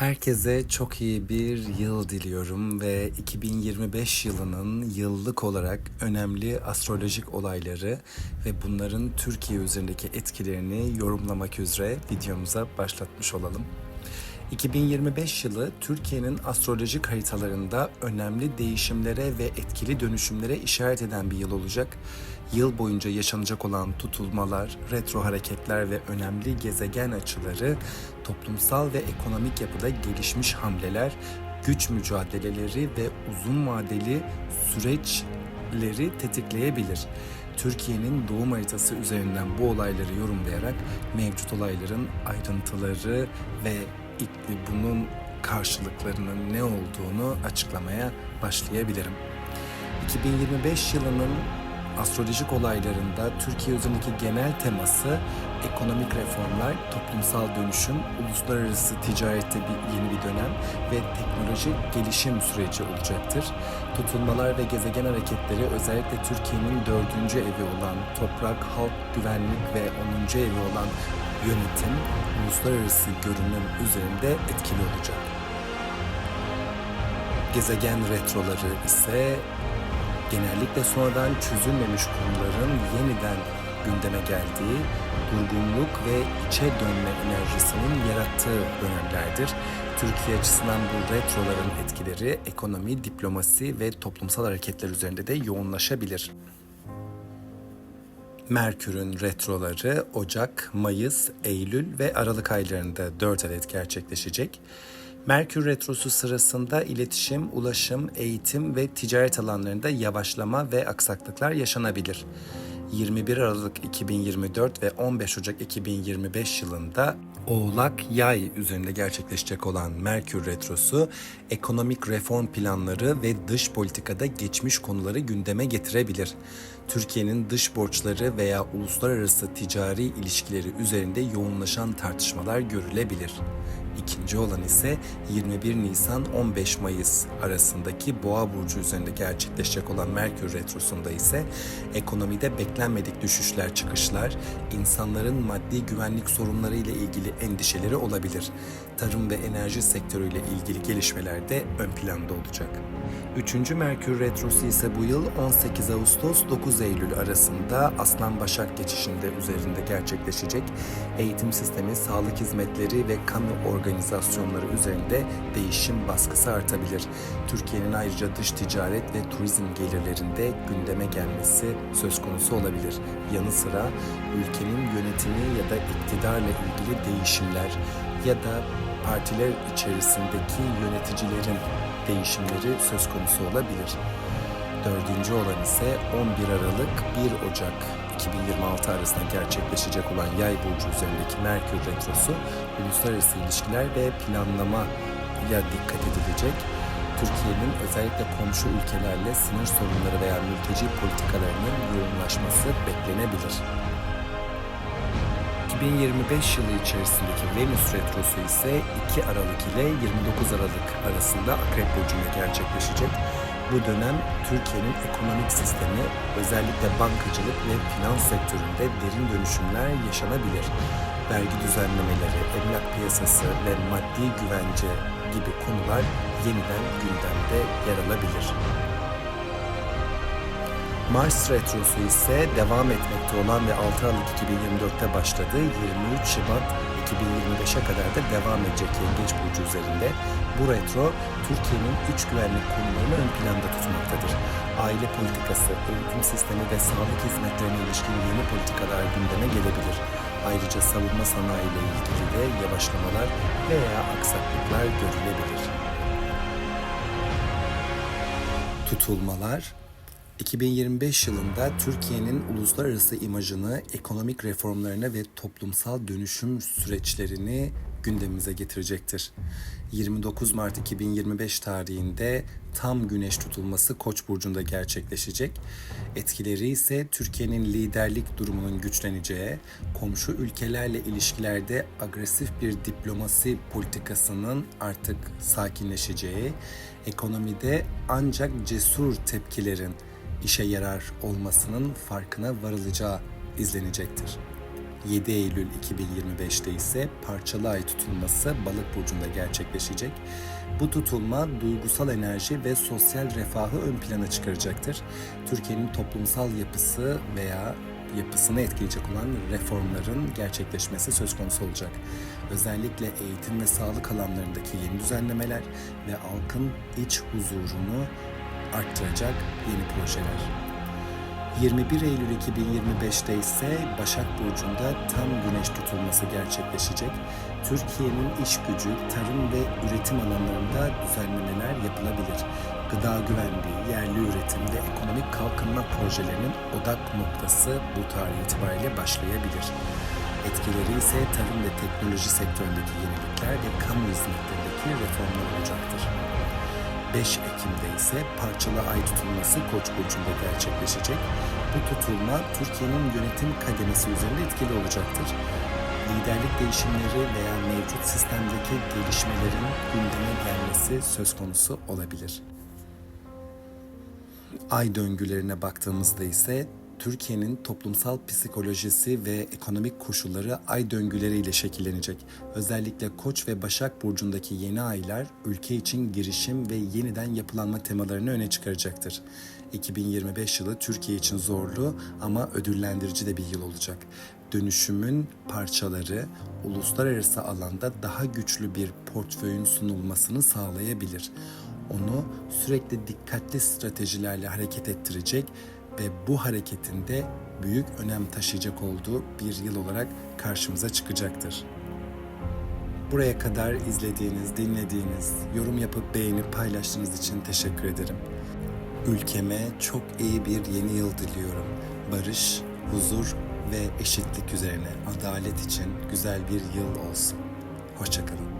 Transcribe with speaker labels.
Speaker 1: Herkese çok iyi bir yıl diliyorum ve 2025 yılının yıllık olarak önemli astrolojik olayları ve bunların Türkiye üzerindeki etkilerini yorumlamak üzere videomuza başlatmış olalım. 2025 yılı Türkiye'nin astrolojik haritalarında önemli değişimlere ve etkili dönüşümlere işaret eden bir yıl olacak. Yıl boyunca yaşanacak olan tutulmalar, retro hareketler ve önemli gezegen açıları toplumsal ve ekonomik yapıda gelişmiş hamleler, güç mücadeleleri ve uzun vadeli süreçleri tetikleyebilir. Türkiye'nin doğum haritası üzerinden bu olayları yorumlayarak mevcut olayların ayrıntıları ve bunun karşılıklarının ne olduğunu açıklamaya başlayabilirim. 2025 yılının astrolojik olaylarında Türkiye üzerindeki genel teması ekonomik reformlar, toplumsal dönüşüm, uluslararası ticarette bir yeni bir dönem ve teknolojik gelişim süreci olacaktır. Tutulmalar ve gezegen hareketleri özellikle Türkiye'nin dördüncü evi olan toprak, halk, güvenlik ve onuncu evi olan yönetim, uluslararası görünüm üzerinde etkili olacak. Gezegen retroları ise genellikle sonradan çözülmemiş konuların yeniden gündeme geldiği, durgunluk ve içe dönme enerjisinin yarattığı dönemlerdir. Türkiye açısından bu retroların etkileri ekonomi, diplomasi ve toplumsal hareketler üzerinde de yoğunlaşabilir. Merkür'ün retroları Ocak, Mayıs, Eylül ve Aralık aylarında 4 adet gerçekleşecek. Merkür retrosu sırasında iletişim, ulaşım, eğitim ve ticaret alanlarında yavaşlama ve aksaklıklar yaşanabilir. 21 Aralık 2024 ve 15 Ocak 2025 yılında Oğlak Yay üzerinde gerçekleşecek olan Merkür Retrosu, ekonomik reform planları ve dış politikada geçmiş konuları gündeme getirebilir. Türkiye'nin dış borçları veya uluslararası ticari ilişkileri üzerinde yoğunlaşan tartışmalar görülebilir. İkinci olan ise 21 Nisan 15 Mayıs arasındaki Boğa burcu üzerinde gerçekleşecek olan Merkür retrosunda ise ekonomide beklenmedik düşüşler, çıkışlar, insanların maddi güvenlik sorunları ile ilgili endişeleri olabilir. Tarım ve enerji sektörüyle ilgili gelişmeler de ön planda olacak. Üçüncü Merkür Retrosu ise bu yıl 18 Ağustos 9 Eylül arasında Aslan Başak geçişinde üzerinde gerçekleşecek. Eğitim sistemi, sağlık hizmetleri ve kamu organizasyonları üzerinde değişim baskısı artabilir. Türkiye'nin ayrıca dış ticaret ve turizm gelirlerinde gündeme gelmesi söz konusu olabilir. Yanı sıra ülkenin yönetimi ya da iktidarla ilgili değişimler ya da partiler içerisindeki yöneticilerin değişimleri söz konusu olabilir. Dördüncü olan ise 11 Aralık 1 Ocak 2026 arasında gerçekleşecek olan Yay burcu üzerindeki Merkür retrosu uluslararası ilişkiler ve planlama ile dikkat edilecek. Türkiye'nin özellikle komşu ülkelerle sınır sorunları veya mülteci politikalarının yoğunlaşması beklenebilir. 2025 yılı içerisindeki Venüs Retrosu ise 2 Aralık ile 29 Aralık arasında Akrep Burcu'nda gerçekleşecek. Bu dönem Türkiye'nin ekonomik sistemi, özellikle bankacılık ve finans sektöründe derin dönüşümler yaşanabilir. Vergi düzenlemeleri, emlak piyasası ve maddi güvence gibi konular yeniden gündemde yer alabilir. Mars Retrosu ise devam etmekte olan ve 6 Aralık 2024'te başladığı 23 Şubat 2025'e kadar da devam edecek Yengeç Burcu üzerinde. Bu retro Türkiye'nin iç güvenlik konularını ön planda tutmaktadır. Aile politikası, eğitim sistemi ve sağlık hizmetlerine ilişkin yeni politikalar gündeme gelebilir. Ayrıca savunma sanayi ile ilgili de yavaşlamalar veya aksaklıklar görülebilir. Tutulmalar 2025 yılında Türkiye'nin uluslararası imajını, ekonomik reformlarını ve toplumsal dönüşüm süreçlerini gündemimize getirecektir. 29 Mart 2025 tarihinde tam güneş tutulması Koç burcunda gerçekleşecek. Etkileri ise Türkiye'nin liderlik durumunun güçleneceği, komşu ülkelerle ilişkilerde agresif bir diplomasi politikasının artık sakinleşeceği, ekonomide ancak cesur tepkilerin işe yarar olmasının farkına varılacağı izlenecektir. 7 Eylül 2025'te ise parçalı ay tutulması Balık burcunda gerçekleşecek. Bu tutulma duygusal enerji ve sosyal refahı ön plana çıkaracaktır. Türkiye'nin toplumsal yapısı veya yapısını etkileyecek olan reformların gerçekleşmesi söz konusu olacak. Özellikle eğitim ve sağlık alanlarındaki yeni düzenlemeler ve halkın iç huzurunu arttıracak yeni projeler. 21 Eylül 2025'te ise Başak Burcu'nda tam güneş tutulması gerçekleşecek. Türkiye'nin iş gücü, tarım ve üretim alanlarında düzenlemeler yapılabilir. Gıda güvenliği, yerli üretim ve ekonomik kalkınma projelerinin odak noktası bu tarih itibariyle başlayabilir. Etkileri ise tarım ve teknoloji sektöründeki yenilikler ve kamu hizmetlerindeki reformlar olacaktır. 5 Ekim'de ise parçalı ay tutulması Koç burcunda gerçekleşecek. Bu tutulma Türkiye'nin yönetim kademesi üzerinde etkili olacaktır. Liderlik değişimleri veya mevcut sistemdeki gelişmelerin gündeme gelmesi söz konusu olabilir. Ay döngülerine baktığımızda ise Türkiye'nin toplumsal psikolojisi ve ekonomik koşulları ay döngüleriyle şekillenecek. Özellikle Koç ve Başak burcundaki yeni aylar ülke için girişim ve yeniden yapılanma temalarını öne çıkaracaktır. 2025 yılı Türkiye için zorlu ama ödüllendirici de bir yıl olacak. Dönüşümün parçaları uluslararası alanda daha güçlü bir portföyün sunulmasını sağlayabilir. Onu sürekli dikkatli stratejilerle hareket ettirecek ve bu hareketinde büyük önem taşıyacak olduğu bir yıl olarak karşımıza çıkacaktır. Buraya kadar izlediğiniz, dinlediğiniz, yorum yapıp beğenip paylaştığınız için teşekkür ederim. Ülkeme çok iyi bir yeni yıl diliyorum. Barış, huzur ve eşitlik üzerine adalet için güzel bir yıl olsun. Hoşçakalın.